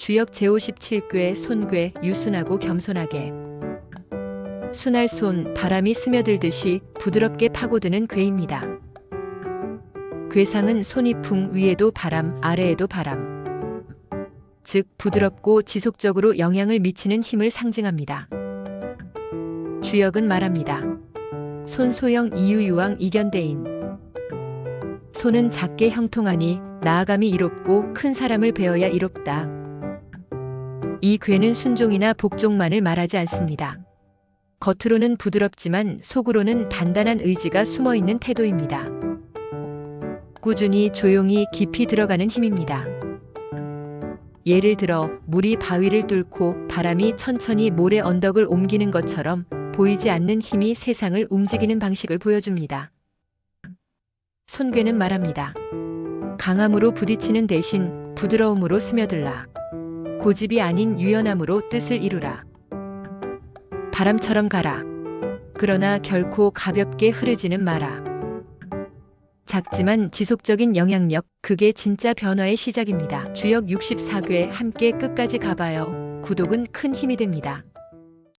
주역 제57궤 손괴 유순하고 겸손하게 순할 손 바람이 스며들듯이 부드럽게 파고드는 괴입니다. 괴상은 손이풍 위에도 바람 아래에도 바람 즉 부드럽고 지속적으로 영향을 미치는 힘을 상징합니다. 주역은 말합니다. 손소영 이유유왕 이견대인 손은 작게 형통하니 나아감이 이롭고 큰 사람을 베어야 이롭다. 이 괴는 순종이나 복종만을 말하지 않습니다. 겉으로는 부드럽지만 속으로는 단단한 의지가 숨어 있는 태도입니다. 꾸준히 조용히 깊이 들어가는 힘입니다. 예를 들어 물이 바위를 뚫고 바람이 천천히 모래 언덕을 옮기는 것처럼 보이지 않는 힘이 세상을 움직이는 방식을 보여줍니다. 손괴는 말합니다. 강함으로 부딪히는 대신 부드러움으로 스며들라. 고집이 아닌 유연함으로 뜻을 이루라. 바람처럼 가라. 그러나 결코 가볍게 흐르지는 마라. 작지만 지속적인 영향력, 그게 진짜 변화의 시작입니다. 주역 64궤 함께 끝까지 가봐요. 구독은 큰 힘이 됩니다.